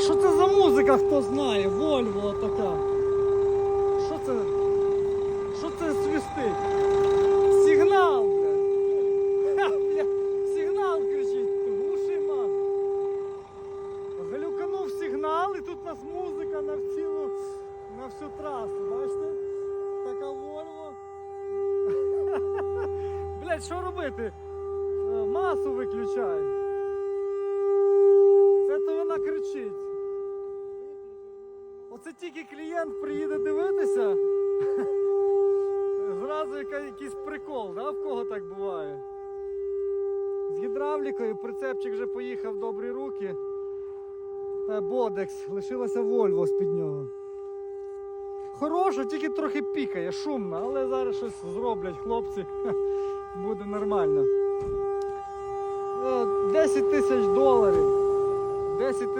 що це за музика, хто знає? Вольво така. Що це? Що це свистить? Сигнал. Сигнал кричить. Глуши, мам. Глюканув сигнал і тут у нас музика на цілу, на всю трасу, бачите? Така Вольво. Блядь, що робити? Е, Масу виключай. Це то вона кричить. Оце тільки клієнт приїде дивитися. Зразу якийсь прикол, да? в кого так буває? З гідравлікою прицепчик вже поїхав в добрі руки. Е, Бодекс, лишилася Вольво з-під нього. Хороша, тільки трохи пікає, шумно, але зараз щось зроблять хлопці. Буде нормально. Е, 10 тисяч доларів. 10